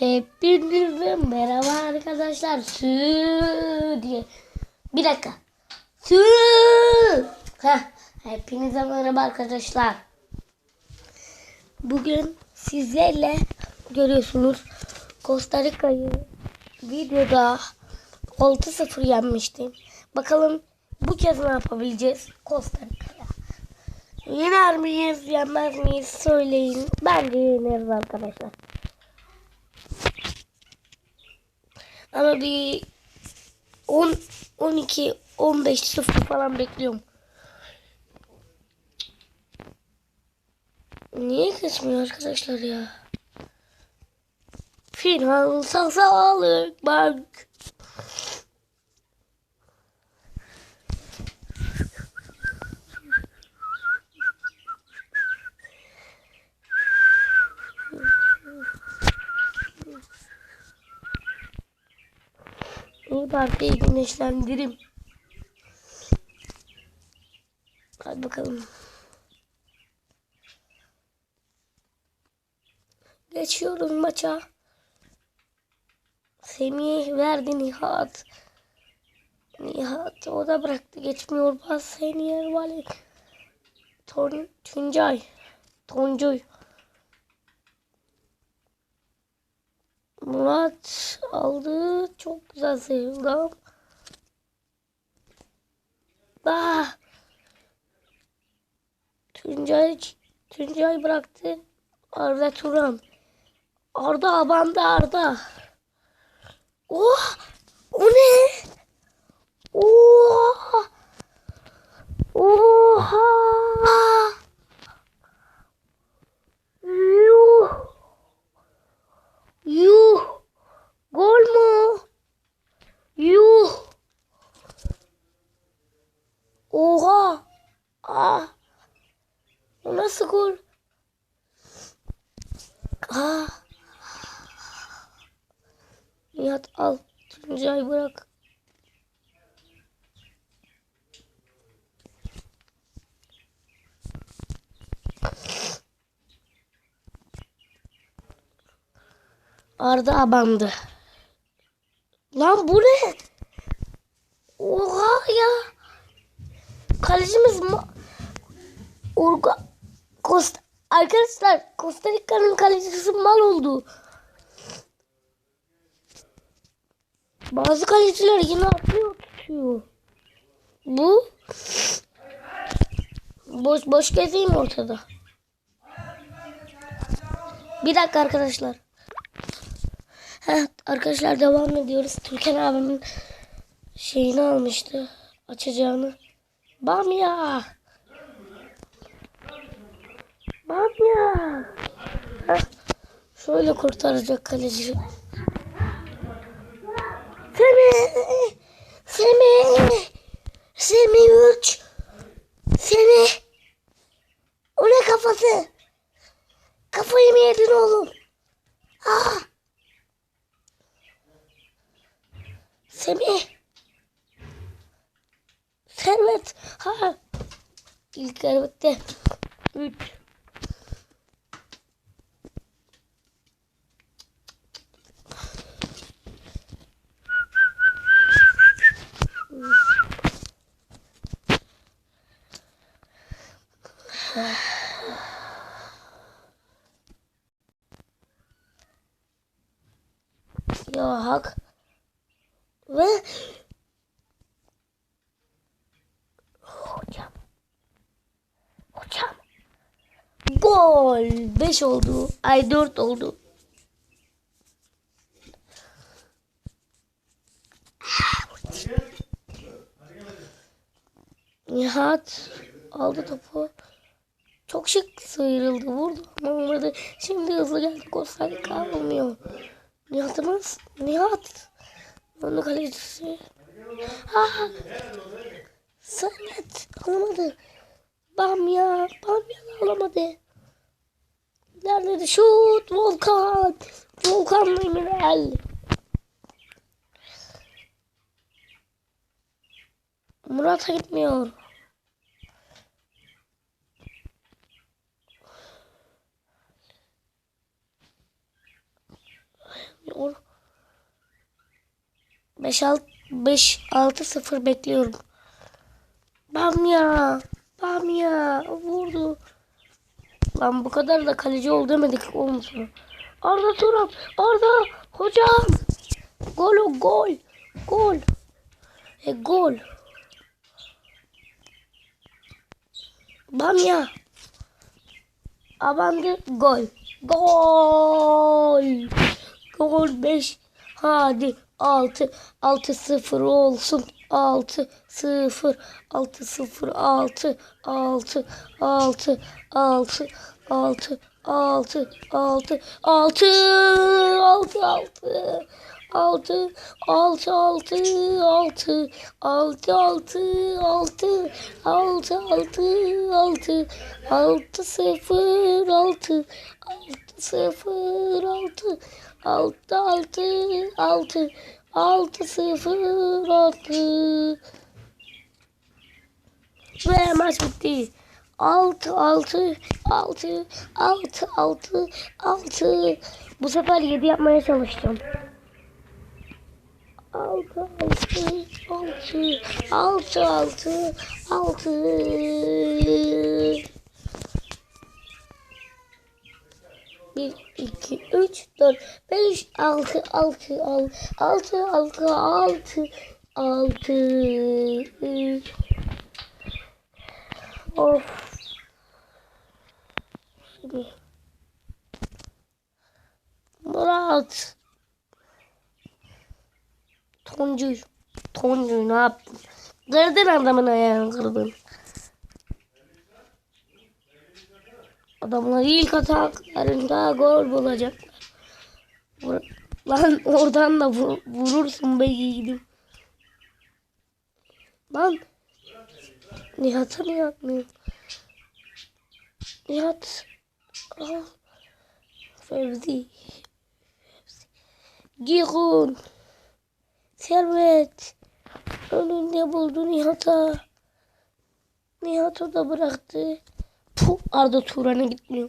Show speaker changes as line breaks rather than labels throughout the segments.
Hepinize merhaba arkadaşlar. Sü diye. Bir dakika. Sü. Heh. Hepinize merhaba arkadaşlar. Bugün sizlerle görüyorsunuz Costa Rica'yı videoda 6-0 yenmiştim. Bakalım bu kez ne yapabileceğiz Costa Rica'ya. Yener miyiz, yenmez miyiz söyleyin. Bence yeneriz arkadaşlar. Ama bir 10 12 15 sıfır falan bekliyorum. Niye kesmiyor arkadaşlar ya? Finansal Sağlık Bank. Partiyi güneşlendirim. Hadi bakalım. Geçiyoruz maça. Semih verdi Nihat. Nihat o da bıraktı. Geçmiyor pas. Seniyer Vali. Ton, Tuncay. Toncuy. Murat aldı. Çok güzel sıyrıldı. Ah. Tuncay, Tuncay bıraktı. Arda Turan. Arda abandı Arda. Oh! O ne? Oha! Oha! Yuh! Yuh! Gol mu? Yuh! Oha! Ah! O nasıl gol? Ah! Nihat al. Tuncay bırak. Arda abandı. Lan bu ne? Oha ya. Kalecimiz ma Urga Costa Arkadaşlar Costa Rica'nın kalecisi mal oldu. Bazı kaleciler yine atlıyor tutuyor. Bu boş boş gezeyim ortada. Bir dakika arkadaşlar. Heh, arkadaşlar devam ediyoruz. Türkan abimin şeyini almıştı. Açacağını. Bamya. Bamya. Heh, şöyle kurtaracak kaleci. Semih. Semih 3. Semih. O ne kafası? Kafayı mı yedin oğlum? Ah. Semih. Servet. Ha. İlk elbette. 3. Ya hak. Ve hocam. Hocam. Gol. 5 oldu. Ay 4 oldu. Nihat aldı topu. Çok şık sıyrıldı vurdu ama. Şimdi hızlı geldi. Rica olmuyor. Nihat'ımız Nihat. Onun kalecisi. Ah. Samet alamadı. Bamya. Bamya da alamadı. Neredeydi? Şut. Volkan. Volkan Demirel. Murat'a gitmiyor. Vur. 5 6 5 6 0 bekliyorum. Bamya. Bamya. Vurdu. Lan bu kadar da kaleci ol demedik oğlum sana. Arda Turan. Arda. Hocam. Gol o gol. Gol. E gol. Bamya. Abandı gol. Gol. Gol 5. Hadi 6 6 0 olsun 6 0 6 0 6 6 6 6 6 6 6 6 6 6 6 6 6 6 6 6 6 6 6 0 6 6 0 6 altı altı altı altı sıfır altı ve maç bitti. Altı altı altı altı altı altı bu sefer yedi yapmaya çalışacağım. Altı, altı, altı, altı, altı, altı. 1, 2, 3, 4, 5, 6, 6, 6, 6, 6, 6, 6. Of. Şimdi. Murat. Toncu. Toncu ne yaptın? Kırdın adamın ayağını kırdın. Adamlar ilk ataklarında gol bulacaklar. Vur- Lan oradan da vur- vurursun be yiğidim. Lan. Nihat'a mı yapmıyor? Nihat. Ah. Fevzi. Gihun. Servet. Önünde buldu Nihat'a. Nihat o da bıraktı. Puh, Arda Turan'a gitmiyor.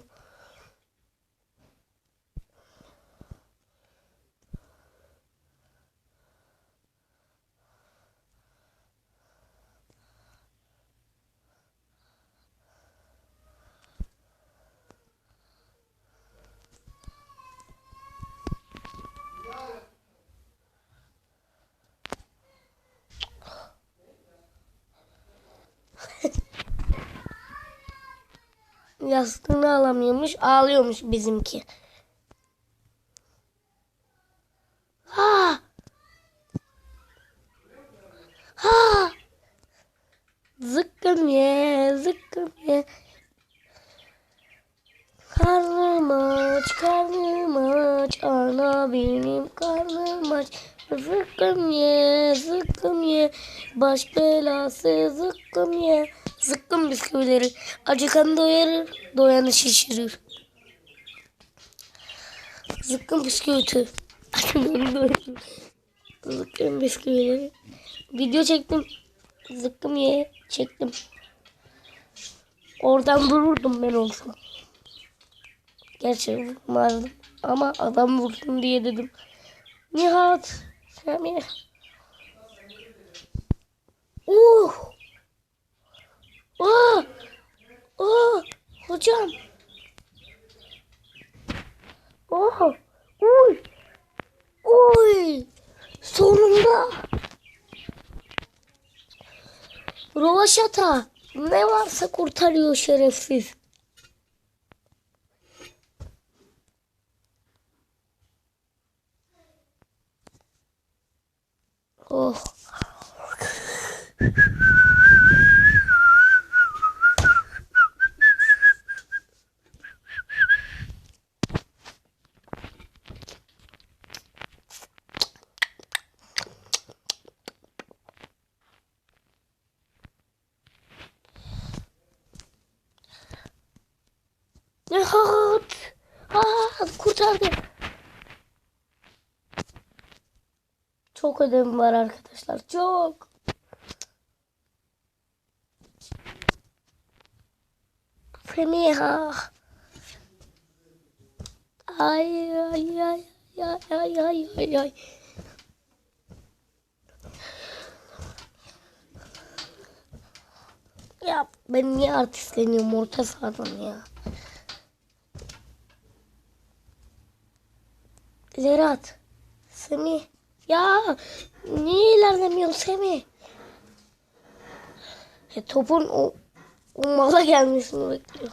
Yastığını alamıyormuş, ağlıyormuş bizimki. Ha! Ha! Zıkkım ye, zıkkım ye. Karnım aç, karnım aç, ana benim karnım aç. Zıkkım ye, zıkkım ye, baş belası zıkkım ye. Zıkkım bisküvileri acıkan doyarır, doyanı şişirir. Acıkanı doyurur. Zıkkım bisküvileri. Video çektim. Zıkkım ye çektim. Oradan dururdum ben olsam. Gerçi vurmazdım. Ama adam vursun diye dedim. Nihat. Semih. Oh. Oh. Hocam. Oh. Uy. Uy. Sonunda. Rovaşata. Ne varsa kurtarıyor şerefsiz. Oh. Nihat. Aa, kurtardı. Çok ödevim var arkadaşlar. Çok. Semiha. Ay ay ay ay ay ay ay ay. Ya ben niye artistleniyorum orta sahadan ya? Zerat. Semih. Ya niye ilerlemiyorsun Semih? E, topun o, o mala gelmesini bekliyor.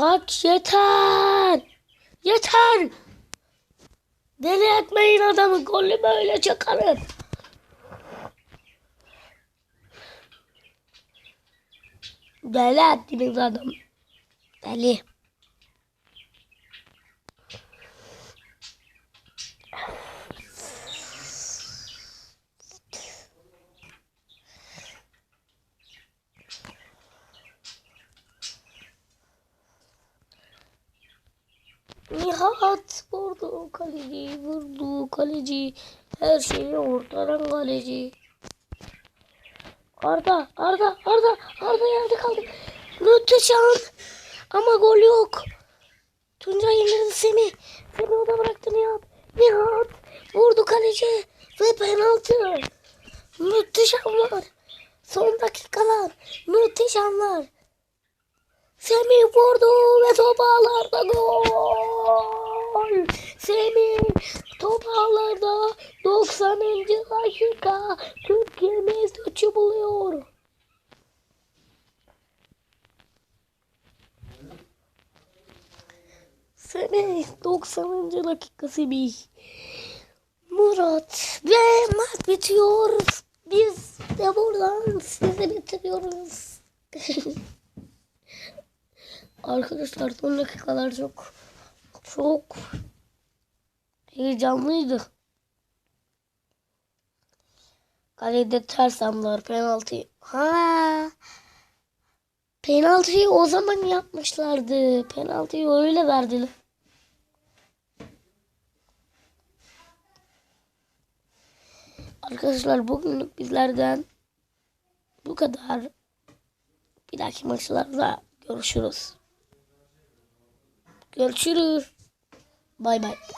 Bak yeter. Yeter. Deli etmeyin adamı. Golü böyle çakarım. Deli ettiniz adam. Deli. Nihat vurdu kaleci, vurdu kaleci. Her şeyi ortadan kaleci. Arda, Arda, Arda, Arda yerde kaldı. Müthiş an. Ama gol yok. Tuncay indirdi Semih. Semih o da bıraktı Nihat. Nihat vurdu kaleci ve penaltı. Müthiş anlar. Son dakikalar. Müthiş anlar. Semih vurdu ve top ağlarda gol. Semih top ağlarda 90. dakika Türkiye'miz üçü buluyor. Semih 90. dakika Semih. Murat ve maç bitiyor. Biz de buradan sizi bitiriyoruz. Arkadaşlar son dakikalar çok çok heyecanlıydı. Kalede ters anlar penaltı. Ha. Penaltıyı o zaman yapmışlardı. Penaltıyı öyle verdiler. Arkadaşlar bugünlük bizlerden bu kadar. Bir dahaki maçlarda görüşürüz. Görüşürüz. Bay bay.